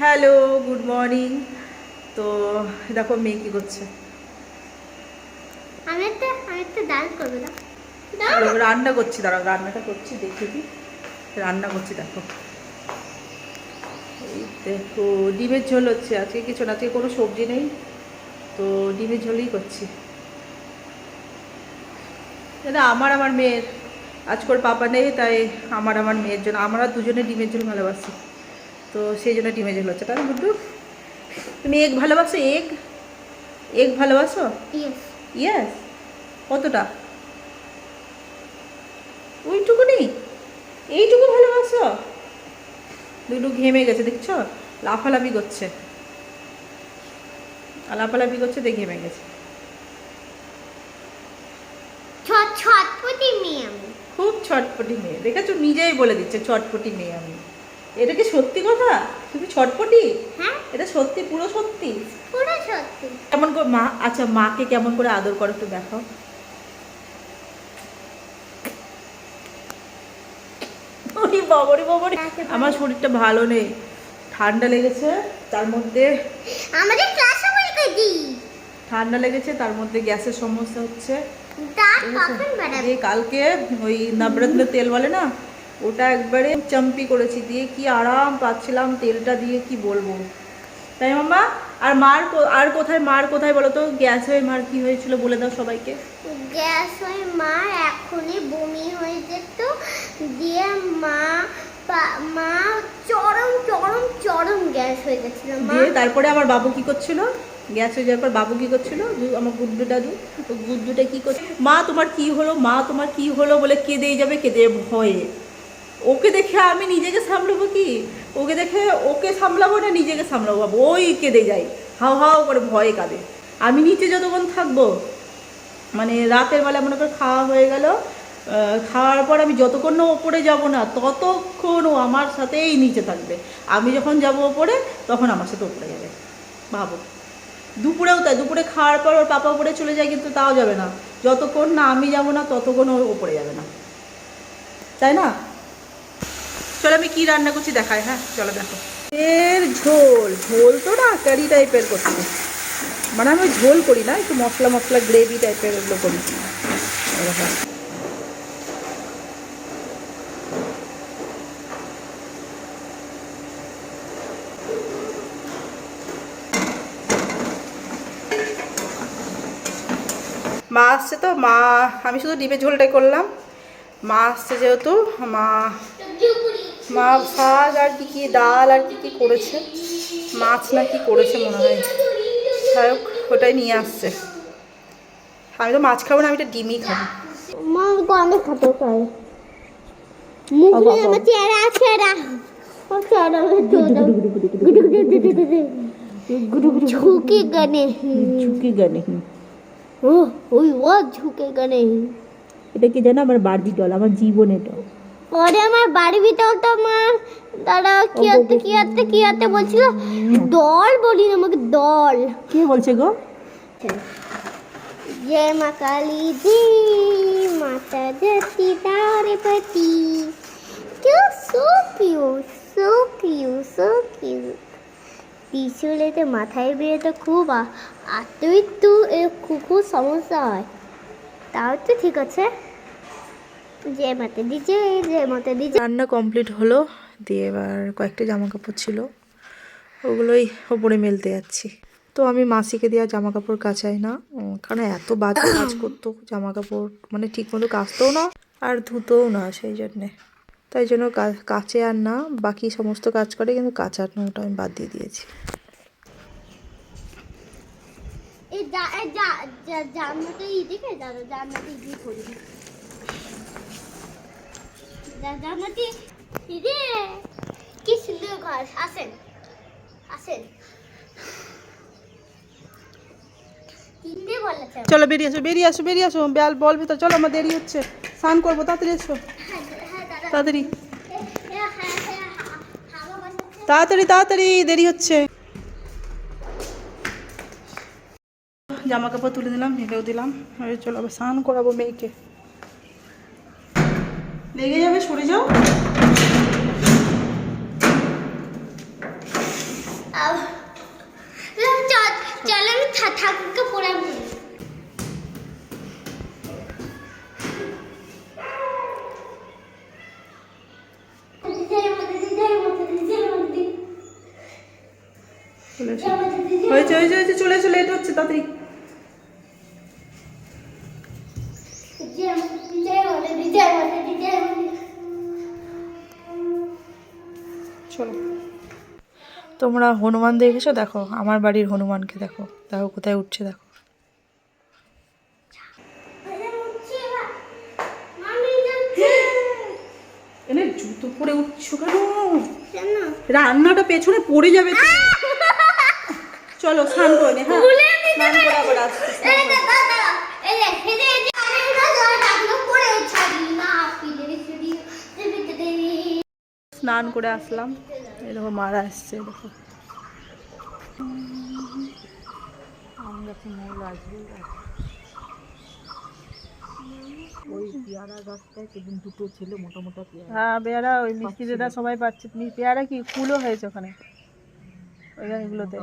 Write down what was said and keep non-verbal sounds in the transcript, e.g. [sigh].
Hello good morning. তো দেখো মেয়ে কি করছে। আমি একটা আমি একটা ডাল করব রান্না করছি দাঁড়াও রান্নাটা করছি দেখে কি রান্না করছি দেখো। এই দেখো ডিমের ঝোল হচ্ছে। আজকে কিছু না আজকে কোনো সবজি নেই। তো ডিমের ঝোলই করছি। না আমার আমার মেয়ের। আজকের পাপা নেই তাই আমার আমার মেয়ের জন্য। আমরা দুজনে ডিমের ঝোল ভালোবাসি। তো সেই জন্য ডিমের ঝোল হচ্ছে। তাই গুড্ডু তুমি এগ ভালোবাসো? এগ এগ ভালোবাসো? ইয়েস কতটা? ওইটুকুনি? এইটুকু ভালোবাসো? দুটো ঘেমে গেছে দেখছ? লাফালাফি করছে। লাফালাফি করছে দিয়ে ঘেমে গেছে। ছটপটি মেয়ে আমি। খুব ছটপটি মেয়ে। দেখেছ? নিজেই বলে দিচ্ছে ছটপটি মেয়ে আমি। এটা কি সত্যি কথা? তুমি ছটপটি? হ্যাঁ। এটা সত্যি পুরো সত্যি? পুরো সত্যি। কেমন করে মা আচ্ছা মাকে কেমন করে আদর করো একটু দেখাও। ওই বাবারে বাবারে আমার শরীরটা ভালো নেই। ঠান্ডা লেগেছে তার মধ্যে আমাদের ক্লাসে পরীক্ষা দি? ঠান্ডা লেগেছে তার মধ্যে গ্যাসের সমস্যা হচ্ছে। কালকে ওই নবরত্ন তেল বলে না? ওটা একবারে চাম্পি করেছি দিয়ে কি আরাম পাচ্ছিলাম তেলটা দিয়ে কি বলব। তাই মামা আর মার আর কোথায় মার কোথায় বলো তো? গ্যাস হয়ে মার কি হয়েছিল বলে দাও সবাইকে। গ্যাস হয়ে মা এখনই বমি হয়ে যেত দিয়ে মা মা চরম চরম চরম গ্যাস হয়ে গেছিল দিয়ে তারপরে আমার বাবু কি করছিল? গ্যাস হয়ে যাওয়ার পর বাবু কি করছিল? আমার গুড্ডু দাদু তো গুড্ডুটা কি করছে? মা তোমার কি হলো? মা তোমার কি হলো বলে কেঁদেই যাবে কেঁদে ভয়ে। ওকে দেখে আমি নিজেকে সামলাবো কি? ওকে দেখে ওকে সামলাবো না নিজেকে সামলাবো? ভাবো, ওই কেঁদে যাই হাও হাও করে ভয়ে কাঁদে। আমি নিচে যতক্ষণ থাকব মানে রাতের বেলা মনে করে খাওয়া হয়ে গেল খাওয়ার পর আমি যতক্ষণ না ওপরে যাব না, ততক্ষণ ও আমার সাথেই নিচে থাকবে। আমি যখন যাব ওপরে, তখন আমার সাথে ওপরে যাবে। ভাবো। দুপুরেও তাই, দুপুরে খাওয়ার পর ওর পাপা উপরে চলে যায়, কিন্তু তাও যাবে না। যতক্ষণ না আমি যাব না, ততক্ষণ ও ওপরে যাবে না। তাই না? চলো আমি কি রান্না করছি দেখাই হ্যাঁ চলো দেখো। এর ঝোল ঝোল তো না কারি টাইপের করছি। মানে আমি ঝোল করি না একটু মশলা মশলা গ্রেভি টাইপের এগুলো করি। মা আসছে তো মা আমি শুধু ডিমের ঝোলটাই করলাম। মা আসছে যেহেতু মা মা ভাত আর কি কী ডাল আর কি কী করেছে? মাছ না কি করেছে মনে হয়। যাই হোক ওটাই নিয়ে আসছে। আমি তো মাছ খাব না আমি এটা ডিমই খাব। আমার চেহারা চেহারা ও ওই ঝুঁকে এটা কি জানো? আমার বার্বি ডল আমার জীবনের এটা পরে আমার বাড়ি ভিতরে তো মা দাদা কি আতে কি আতে কি আতে বলছিল? দল বলি আমাকে দল। কি বলছে গো? জয় মা কালী জি মাতা জতি তারে পতি কিউ সো কিউ সো কিউ সো কিউ পিছুলেতে মাথায় বিয়ে তো খুব আতুই তু এ খুব সমস্যা হয়। তাও তো ঠিক আছে। জয় মাতা দি জয় জয় মাতা দি রান্না কমপ্লিট হলো দিয়ে এবার কয়েকটা জামা কাপড় ছিল ওগুলোই ওপরে মেলতে যাচ্ছি তো আমি মাসিকে দেওয়া জামা কাপড় কাচাই না কারণ এত বাজে কাজ করতো জামা কাপড় মানে ঠিক মতো কাচতেও না আর ধুতেও না সেই জন্যে তাই জন্য কাচে আর না বাকি সমস্ত কাজ করে কিন্তু কাচানোটা আমি বাদ দিয়ে দিয়েছি এই এই দাদা জা- জান্নাতি দিদি কি সুন্দর ঘর। আসেন আসেন। চলো বেরিয়ে আসো বেরিয়ে আসো বেরিয়ে আসো। বেল বল ভেতর চলো আমার দেরি হচ্ছে। স্নান করব তাড়াতাড়ি এসো। হ্যাঁ হ্যাঁ তাড়াতাড়ি। হ্যাঁ তাড়াতাড়ি তাড়াতাড়ি দেরি হচ্ছে। জামা কাপড় তুলে দিলাম মেলেও দিলাম। এবার চলো আবার স্নান করাবো মেয়েকে। লেগে যাবে সরে যাও। চল চল আমি ঠাকুরকে প্রণাম করি। চলে হয়েছে হয়েছে হয়েছে চলে এসো লেট হচ্ছে তাড়াতাড়ি। তোমরা হনুমান দেখেছ দেখো আমার বাড়ির হনুমানকে দেখো দেখো কোথায় উঠছে দেখো। এনে জুতো পরে উঠছো কেন? রান্নাটা পেছনে পড়ে যাবে তো। [laughs] চলো স্নান করে নে হ্যাঁ স্নান করে আবার আসছি এই যে দাদা, দাদা, এই যে, এই যে, এই যে, আরে এটা জল ঢাকলো পরেও ছাড়ি না, পিঠে রেখে দিই, দেবে তো দেবে। স্নান করে আসলাম। এই দেখো মারা আসছে দেখো। হ্যাঁ পেয়ারা ওই মিস্ত্রিরা সবাই পাচ্ছে। পেয়ারা কি ফুলও হয়েছে ওখানে? ওইখানে এগুলোতে